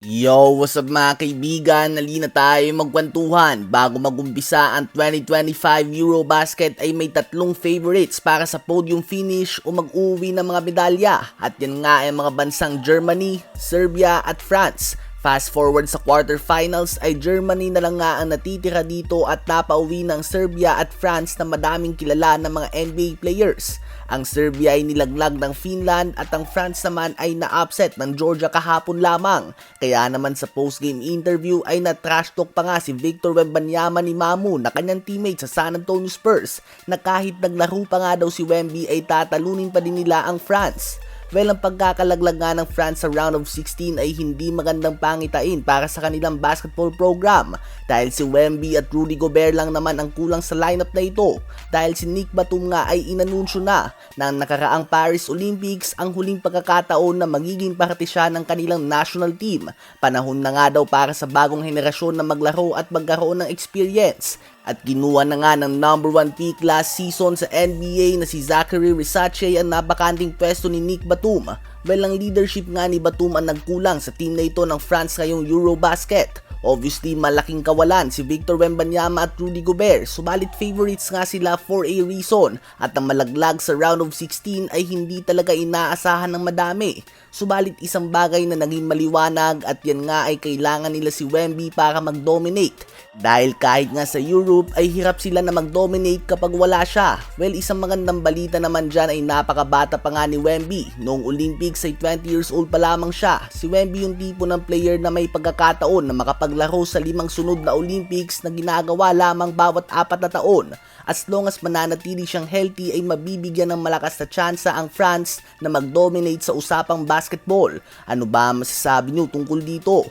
Yo, what's up mga kaibigan? Nalina tayo magkwentuhan. Bago magumpisa ang 2025 Eurobasket ay may tatlong favorites para sa podium finish o mag-uwi ng mga medalya. At yan nga ay mga bansang Germany, Serbia at France. Fast forward sa quarterfinals ay Germany na lang nga ang natitira dito at napauwi ng Serbia at France na madaming kilala ng mga NBA players. Ang Serbia ay nilaglag ng Finland at ang France naman ay na-upset ng Georgia kahapon lamang. Kaya naman sa post-game interview ay na-trash talk pa nga si Victor Wembanyama ni Mamu na kanyang teammate sa San Antonio Spurs na kahit naglaro pa nga daw si Wemby ay tatalunin pa din nila ang France. Well, ang pagkakalaglag nga ng France sa round of 16 ay hindi magandang pangitain para sa kanilang basketball program. Dahil si Wemby at Rudy Gobert lang naman ang kulang sa lineup na ito. Dahil si Nick Batum nga ay inanunsyo na ng nakaraang Paris Olympics ang huling pagkakataon na magiging parte siya ng kanilang national team. Panahon na nga daw para sa bagong henerasyon na maglaro at magkaroon ng experience at ginuha na nga ng number 1 pick last season sa NBA na si Zachary Risache ang nabakanting pwesto ni Nick Batum. Well, ang leadership nga ni Batum ang nagkulang sa team na ito ng France ngayong Eurobasket. Obviously, malaking kawalan si Victor Wembanyama at Rudy Gobert, subalit favorites nga sila for a reason at ang malaglag sa round of 16 ay hindi talaga inaasahan ng madami. Subalit isang bagay na naging maliwanag at yan nga ay kailangan nila si Wemby para mag-dominate. Dahil kahit nga sa Europe ay hirap sila na mag-dominate kapag wala siya. Well, isang magandang balita naman dyan ay napakabata pa nga ni Wemby. Noong Olympics ay 20 years old pa lamang siya. Si Wemby yung tipo ng player na may pagkakataon na makapaglaro sa limang sunod na Olympics na ginagawa lamang bawat apat na taon. As long as mananatili siyang healthy ay mabibigyan ng malakas na tsansa ang France na mag-dominate sa usapang basketball. Ano ba masasabi niyo tungkol dito?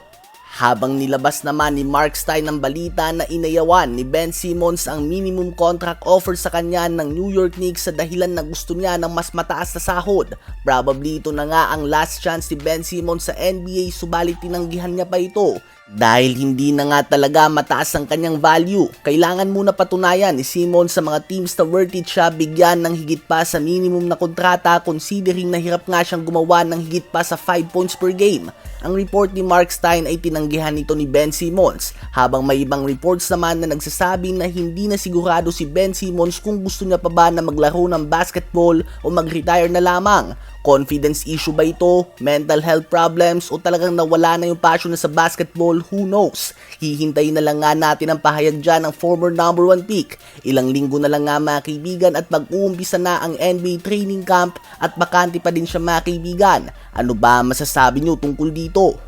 Habang nilabas naman ni Mark Stein ang balita na inayawan ni Ben Simmons ang minimum contract offer sa kanya ng New York Knicks sa dahilan na gusto niya ng mas mataas na sahod. Probably ito na nga ang last chance ni Ben Simmons sa NBA subalit tinanggihan niya pa ito. Dahil hindi na nga talaga mataas ang kanyang value, kailangan muna patunayan ni Simmons sa mga teams na worth it siya bigyan ng higit pa sa minimum na kontrata considering na hirap nga siyang gumawa ng higit pa sa 5 points per game. Ang report ni Mark Stein ay tinanggihan nito ni Ben Simmons, habang may ibang reports naman na nagsasabi na hindi na sigurado si Ben Simmons kung gusto niya pa ba na maglaro ng basketball o mag-retire na lamang. Confidence issue ba ito? Mental health problems? O talagang nawala na yung passion na sa basketball? Who knows? Hihintayin na lang nga natin ang pahayag dyan ng former number 1 pick. Ilang linggo na lang nga mga kaibigan at mag-uumpisa na ang NBA training camp at bakante pa din siya mga kaibigan. Ano ba masasabi nyo tungkol dito?